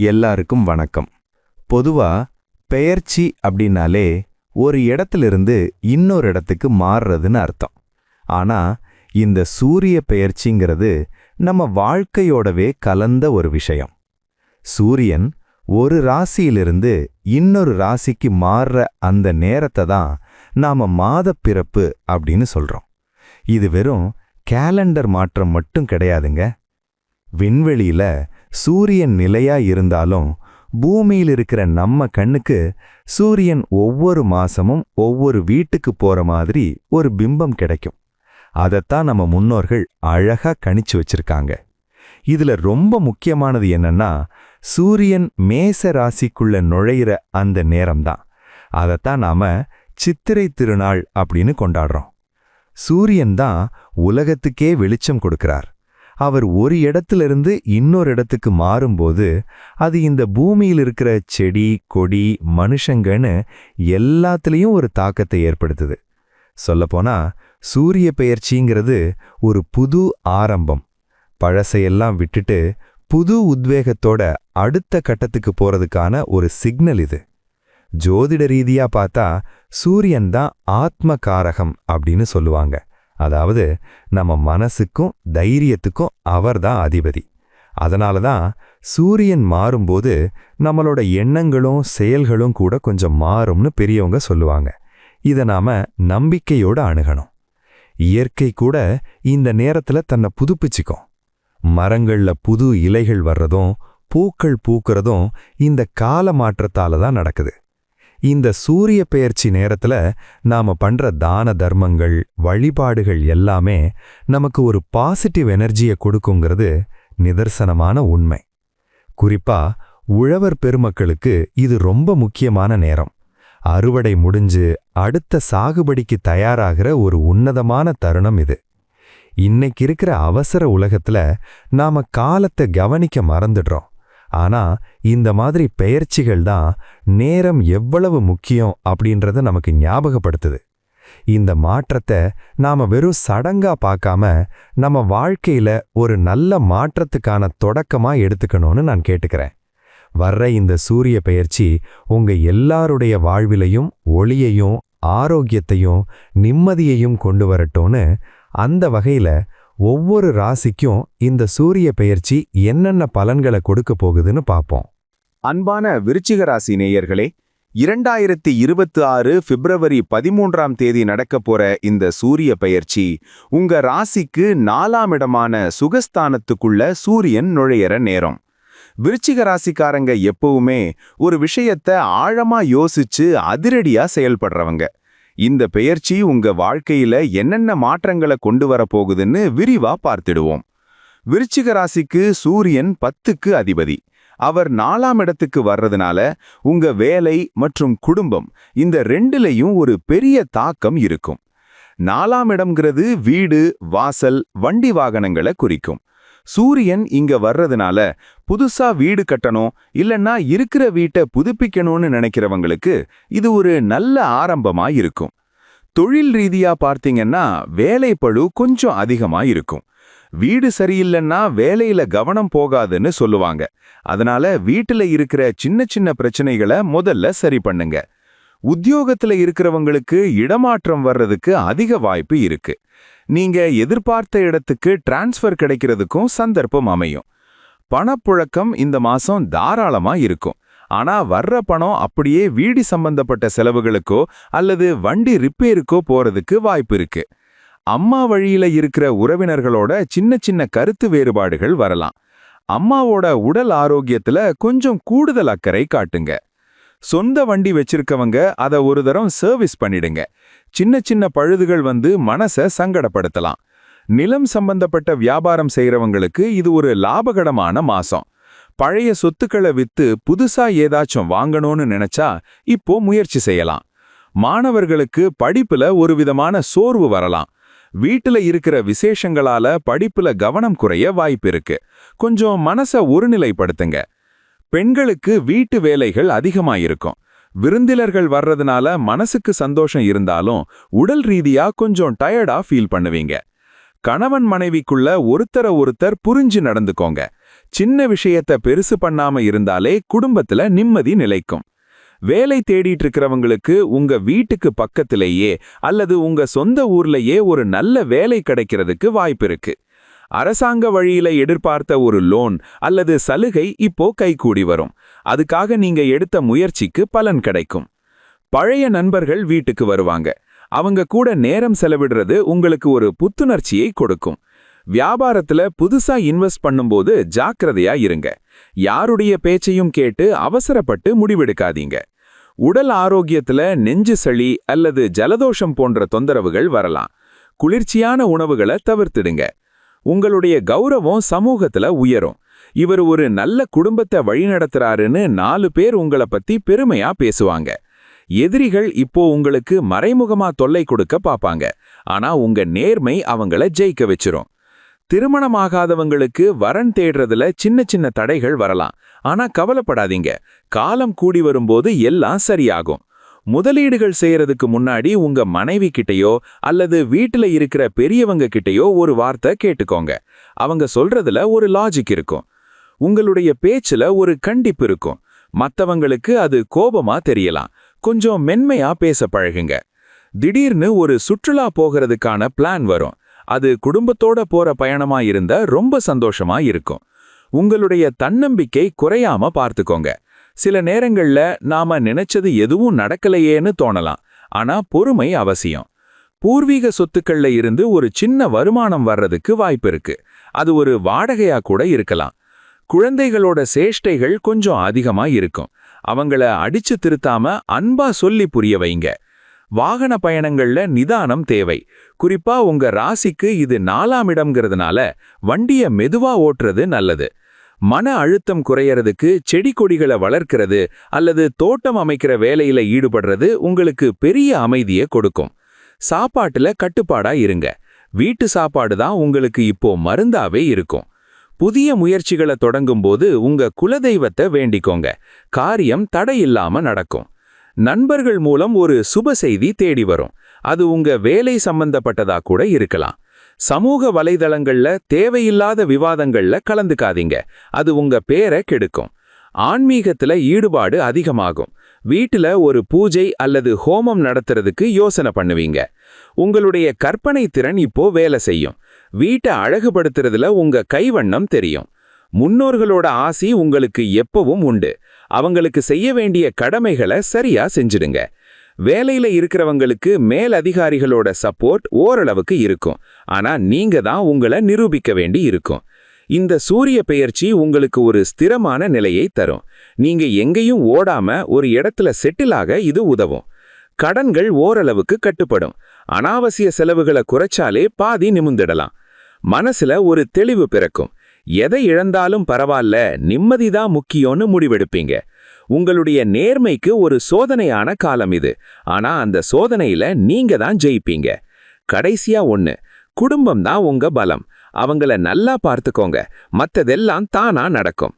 எல்லாருக்கும் வணக்கம். பொதுவா பெயர்ச்சி அப்படின்னாலே ஒரு இடத்திலிருந்து இன்னொரு இடத்துக்கு மாறுறதுன்னு அர்த்தம். ஆனா இந்த சூரிய பெயர்ச்சிங்கிறது நம்ம வாழ்க்கையோடவே கலந்த ஒரு விஷயம். சூரியன் ஒரு ராசியிலிருந்து இன்னொரு ராசிக்கு மாறுற அந்த நேரத்தை தான் நாம மாதப் பிறப்பு அப்படின்னு சொல்றோம். இது வெறும் கேலண்டர் மாற்றம் மட்டும் கிடையாதுங்க. விண்வெளியில சூரியன் நிலையா இருந்தாலும் பூமியில் இருக்கிற நம்ம கண்ணுக்கு சூரியன் ஒவ்வொரு மாசமும் ஒவ்வொரு வீட்டுக்கு போற மாதிரி ஒரு பிம்பம் கிடைக்கும். அதைத்தான் நம்ம முன்னோர்கள் அழகா கணிச்சு வச்சிருக்காங்க. இதுல ரொம்ப முக்கியமானது என்னன்னா சூரியன் மேச ராசிக்குள்ள நுழையிற அந்த நேரம்தான். அதைத்தான் நாம சித்திரை திருநாள் அப்படின்னு கொண்டாடுறோம். சூரியன் தான் உலகத்துக்கே வெளிச்சம் கொடுக்கிறார். அவர் ஒரு இடத்திலிருந்து இன்னொரு இடத்துக்கு மாறும்போது அது இந்த பூமியில் இருக்கிற செடி கொடி மனுஷங்கன்னு எல்லாத்துலேயும் ஒரு தாக்கத்தை ஏற்படுத்துது. சொல்லப்போனா சூரிய பெயர்ச்சிங்கிறது ஒரு புது ஆரம்பம். பழசையெல்லாம் விட்டுட்டு புது உத்வேகத்தோட அடுத்த கட்டத்துக்கு போறதுக்கான ஒரு சிக்னல் இது. ஜோதிட ரீதியா பார்த்தா சூரியன் தான் ஆத்மகாரகம் அப்படின்னு சொல்லுவாங்க. அதாவது நம்ம மனசுக்கும் தைரியத்துக்கும் அவர்தான் அதிபதி. அதனால தான் சூரியன் மாறும்போது நம்மளோட எண்ணங்களும் செயல்களும் கூட கொஞ்சம் மாறும்னு பெரியவங்க சொல்லுவாங்க. இதை நாம நம்பிக்கையோட அணுகணும். இயற்கை கூட இந்த நேரத்துல தன்னை புதுப்பிச்சுக்கும். மரங்கள்ல புது இலைகள் வர்றதும் பூக்கள் பூக்கிறதும் இந்த கால மாற்றத்தால தான் நடக்குது. இந்த சூரிய பெயர்ச்சி நேரத்துல நாம பண்ற தான தர்மங்கள் வழிபாடுகள் எல்லாமே நமக்கு ஒரு பாசிட்டிவ் எனர்ஜியை கொடுக்குங்கிறது நிதர்சனமான உண்மை. குறிப்பா உழவர் பெருமக்களுக்கு இது ரொம்ப முக்கியமான நேரம். அறுவடை முடிஞ்சு அடுத்த சாகுபடிக்கு தயாராகிற ஒரு உன்னதமான தருணம் இது. இன்னைக்கு இருக்கிற அவசர உலகத்துல நாம காலத்தை கவனிக்க மறந்துடுறோம். ஆனா இந்த மாதிரி பெயர்ச்சிகள் தான் நேரம் எவ்வளவு முக்கியம் அப்படின்றத நமக்கு ஞாபகப்படுத்துது. இந்த மாற்றத்தை நாம வெறும் சடங்கா பார்க்காம நம்ம வாழ்க்கையில ஒரு நல்ல மாற்றத்துக்கான தொடக்கமா எடுத்துக்கணும்னு நான் கேட்டுக்கிறேன். வர்ற இந்த சூரிய பெயர்ச்சி உங்க எல்லாருடைய வாழ்விலையும் ஒளியையும் ஆரோக்கியத்தையும் நிம்மதியையும் கொண்டு வரட்டும்னு அந்த வகையில ஒவ்வொரு ராசிக்கும் இந்த சூரிய பெயர்ச்சி என்னென்ன பலன்களை கொடுக்க போகுதுன்னு பார்ப்போம். அன்பான விருச்சிக ராசி நேயர்களே இரண்டாயிரத்தி இருபத்தி ஆறு பிப்ரவரி பதிமூன்றாம் தேதி நடக்கப் போற இந்த சூரிய பெயர்ச்சி உங்க ராசிக்கு நாலாம் இடமான சுகஸ்தானத்துக்குள்ள சூரியன் நுழையிற நேரம். விருச்சிக ராசிக்காரங்க எப்பவுமே ஒரு விஷயத்த ஆழமா யோசிச்சு அதிரடியா செயல்படுறவங்க. இந்த பெயர்ச்சி உங்க வாழ்க்கையில என்னென்ன மாற்றங்களை கொண்டு வரப்போகுதுன்னு விரிவா பார்த்திடுவோம். விருச்சிக ராசிக்கு சூரியன் பத்துக்கு அதிபதி. அவர் நாலாம் இடத்துக்கு வர்றதுனால உங்க வேலை மற்றும் குடும்பம் இந்த ரெண்டுலையும் ஒரு பெரிய தாக்கம் இருக்கும். நாலாம் இடம்ங்கிறது வீடு வாசல் வண்டி வாகனங்களை குறிக்கும். சூரியன் இங்க வர்றதுனால புதுசா வீடு கட்டணும் இல்லைன்னா இருக்கிற வீட்டை புதுப்பிக்கணும்னு நினைக்கிறவங்களுக்கு இது ஒரு நல்ல ஆரம்பமா இருக்கும். தொழில் ரீதியா பார்த்தீங்கன்னா வேலைப்பழு கொஞ்சம் அதிகமா இருக்கும். வீடு சரியில்லைன்னா வேலையில கவனம் போகாதுன்னு சொல்லுவாங்க. அதனால வீட்டுல இருக்கிற சின்ன சின்ன பிரச்சனைகளை முதல்ல சரி பண்ணுங்க. உத்தியோகத்துல இருக்கிறவங்களுக்கு இடமாற்றம் வர்றதுக்கு அதிக வாய்ப்பு இருக்கு. நீங்க எதிர்பார்த்த இடத்துக்கு டிரான்ஸ்ஃபர் கிடைக்கிறதுக்கும் சந்தர்ப்பம் அமையும். பணப்புழக்கம் இந்த மாசம் தாராளமா இருக்கும். ஆனா வர்ற பணம் அப்படியே வீடு சம்பந்தப்பட்ட செலவுகளுக்கோ அல்லது வண்டி ரிப்பேருக்கோ போறதுக்கு வாய்ப்பு இருக்கு. அம்மா வழியில இருக்கிற உறவினர்களோட சின்ன சின்ன கருத்து வேறுபாடுகள் வரலாம். அம்மாவோட உடல் ஆரோக்கியத்துல கொஞ்சம் கூடுதல் அக்கறை காட்டுங்க. சொந்த வண்டி வச்சிருக்கவங்க அதை ஒரு தரம் சர்வீஸ் பண்ணிடுங்க. சின்ன சின்ன பழுதுகள் வந்து மனச சங்கடப்படுத்தலாம். நிலம் சம்பந்தப்பட்ட வியாபாரம் செய்கிறவங்களுக்கு இது ஒரு லாபகடமான மாசம். பழைய சொத்துக்களை வித்து புதுசா ஏதாச்சும் வாங்கணும்னு நினைச்சா இப்போ முயற்சி செய்யலாம். மாணவர்களுக்கு படிப்புல ஒரு விதமான சோர்வு வரலாம். வீட்டுல இருக்கிற விசேஷங்களால படிப்புல கவனம் குறைய வாய்ப்பு இருக்கு. கொஞ்சம் மனச ஒருநிலைப்படுத்துங்க. பெண்களுக்கு வீட்டு வேலைகள் அதிகமா இருக்கும் விருந்தினர்கள் வர்றதுனால மனசுக்கு சந்தோஷம் இருந்தாலும் உடல் ரீதியா கொஞ்சம் டயர்டா ஃபீல் பண்ணுவீங்க. கணவன் மனைவிக்குள்ள ஒருத்தர ஒருத்தர் புரிஞ்சு நடந்துக்கோங்க. சின்ன விஷயத்த பெருசு பண்ணாம இருந்தாலே குடும்பத்துல நிம்மதி நிலைக்கும். வேலை தேடிட்டு இருக்கிறவங்களுக்கு உங்க வீட்டுக்கு பக்கத்திலேயே அல்லது உங்க சொந்த ஊர்லயே ஒரு நல்ல வேலை கிடைக்கிறதுக்கு வாய்ப்பு இருக்கு. அரசாங்க வழியில எதிர்பார்த்த ஒரு லோன் அல்லது சலுகை இப்போ கைகூடி வரும். அதுக்காக நீங்க எடுத்த முயற்சிக்கு பலன் கிடைக்கும். பழைய நண்பர்கள் வீட்டுக்கு வருவாங்க. அவங்க கூட நேரம் செலவிடுறது உங்களுக்கு ஒரு புத்துணர்ச்சியை கொடுக்கும். வியாபாரத்துல புதுசா இன்வெஸ்ட் பண்ணும்போது ஜாக்கிரதையா இருங்க. யாருடைய பேச்சையும் கேட்டு அவசரப்பட்டு முடிவெடுக்காதீங்க. உடல் ஆரோக்கியத்துல நெஞ்சு சளி அல்லது ஜலதோஷம் போன்ற தொந்தரவுகள் வரலாம். குளிர்ச்சியான உணவுகளை தவிர்த்திடுங்க. உங்களுடைய கௌரவம் சமூகத்துல உயரும். இவர் ஒரு நல்ல குடும்பத்தை வழிநடத்துறாருன்னு நாலு பேர் உங்கள பத்தி பெருமையா பேசுவாங்க. எதிரிகள் இப்போ உங்களுக்கு மறைமுகமா தொல்லை கொடுக்க பாப்பாங்க ஆனா உங்க நேர்மை அவங்கள ஜெயிக்க வச்சிரும். திருமணமாகாதவங்களுக்கு வரன் தேடுறதுல சின்ன சின்ன தடைகள் வரலாம். ஆனா கவலைப்படாதீங்க. காலம் கூடி வரும்போது எல்லாம் சரியாகும். முதலீடுகள் செய்யறதுக்கு முன்னாடி உங்க மனைவி கிட்டயோ அல்லது வீட்டுல இருக்கிற பெரியவங்க கிட்டயோ ஒரு வார்த்தை கேட்டுக்கோங்க. அவங்க சொல்றதுல ஒரு லாஜிக் இருக்கும். உங்களுடைய பேச்சுல ஒரு கண்டிப்பு இருக்கும். மத்தவங்களுக்கு அது கோபமா தெரியலாம். கொஞ்சம் மென்மையா பேச பழகுங்க. திடீர்னு ஒரு சுற்றுலா போகிறதுக்கான பிளான் வரும். அது குடும்பத்தோட போற பயணமா இருந்தா ரொம்ப சந்தோஷமா இருக்கும். உங்களுடைய தன்னம்பிக்கை குறையாம பார்த்துக்கோங்க. சில நேரங்கள்ல நாம நினைச்சது எதுவும் நடக்கலையேன்னு தோணலாம். ஆனா பொறுமை அவசியம். பூர்வீக சொத்துக்கள்ல இருந்து ஒரு சின்ன வருமானம் வர்றதுக்கு வாய்ப்பு இருக்கு. அது ஒரு வாடகையா கூட இருக்கலாம். குழந்தைகளோட சேஷ்டைகள் கொஞ்சம் அதிகமா இருக்கும். அவங்கள அடிச்சு திருத்தாம அன்பா சொல்லி புரிய வைங்க. வாகன பயணங்கள்ல நிதானம் தேவை. குறிப்பா உங்க ராசிக்கு இது நாலாம் இடம்ங்கிறதுனால வண்டிய மெதுவா ஓட்டுறது நல்லது. மன அழுத்தம் குறையறதுக்கு செடி கொடிகளை வளர்க்கிறது அல்லது தோட்டம் அமைக்கிற வேலையில ஈடுபடுறது உங்களுக்கு பெரிய அமைதியை கொடுக்கும். சாப்பாட்டுல கட்டுப்பாடா இருங்க. வீட்டு சாப்பாடு தான் உங்களுக்கு இப்போ மருந்தாவே இருக்கும். புதிய முயற்சிகளை தொடங்கும்போது உங்க குலதெய்வத்தை வேண்டிக்கோங்க. காரியம் தடையில்லாம நடக்கும். நண்பர்கள் மூலம் ஒரு சுப செய்தி தேடி வரும். அது உங்க வேலை சம்பந்தப்பட்டதா கூட இருக்கலாம். சமூக வலைதளங்கள்ல தேவையில்லாத விவாதங்கள்ல கலந்துக்காதீங்க. அது உங்க பேரை கெடுக்கும். ஆன்மீகத்துல ஈடுபாடு அதிகமாகும். வீட்டுல ஒரு பூஜை அல்லது ஹோமம் நடத்துறதுக்கு யோசனை பண்ணுவீங்க. உங்களுடைய கற்பனை திறன் இப்போ வேலை செய்யும். வீட்டை அழகுபடுத்துறதுல உங்க கைவண்ணம் தெரியும். முன்னோர்களோட ஆசி உங்களுக்கு எப்பவும் உண்டு. அவங்களுக்கு செய்ய வேண்டிய கடமைகளை சரியா செஞ்சிடுங்க. வேலையில இருக்கிறவங்களுக்கு மேல் அதிகாரிகளோட சப்போர்ட் ஓரளவுக்கு இருக்கும். ஆனா நீங்க தான் உங்களை நிரூபிக்க வேண்டி இருக்கும். இந்த சூரிய பெயர்ச்சி உங்களுக்கு ஒரு ஸ்திரமான நிலையை தரும். நீங்க எங்கேயும் ஓடாம ஒரு இடத்துல செட்டில் ஆக இது உதவும். கடன்கள் ஓரளவுக்கு கட்டுப்படும். அனாவசிய செலவுகளை குறைச்சாலே பாதி நிமிந்திடலாம் மனசுல ஒரு தெளிவு பிறக்கும். எதை இழந்தாலும் பரவாயில்ல நிம்மதிதான் முக்கியம்னு முடிவெடுப்பீங்க. உங்களுடைய நேர்மைக்கு ஒரு சோதனையான காலம் இது. ஆனா அந்த சோதனையில நீங்க தான் ஜெயிப்பீங்க. கடைசியா ஒன்று குடும்பம் தான் உங்க பலம். அவங்கள நல்லா பார்த்துக்கோங்க. மத்ததெல்லாம் தானா நடக்கும்.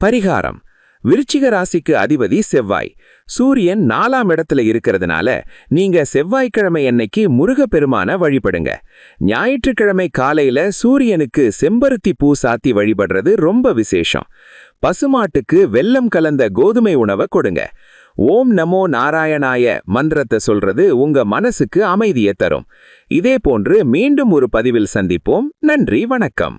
பரிகாரம் விருச்சிக ராசிக்கு அதிபதி செவ்வாய். சூரியன் நாலாம் இடத்துல இருக்கிறதுனால நீங்க செவ்வாய்க்கிழமை அன்னைக்கு முருகப்பெருமான வழிபடுங்க. ஞாயிற்றுக்கிழமை காலையில சூரியனுக்கு செம்பருத்தி பூ சாத்தி வழிபடுறது ரொம்ப விசேஷம். பசுமாட்டுக்கு வெல்லம் கலந்த கோதுமை உணவை கொடுங்க. ஓம் நமோ நாராயணாய மந்திரத்தை சொல்றது உங்க மனசுக்கு அமைதியை தரும். இதே போன்று மீண்டும் ஒரு பதிவில் சந்திப்போம். நன்றி வணக்கம்.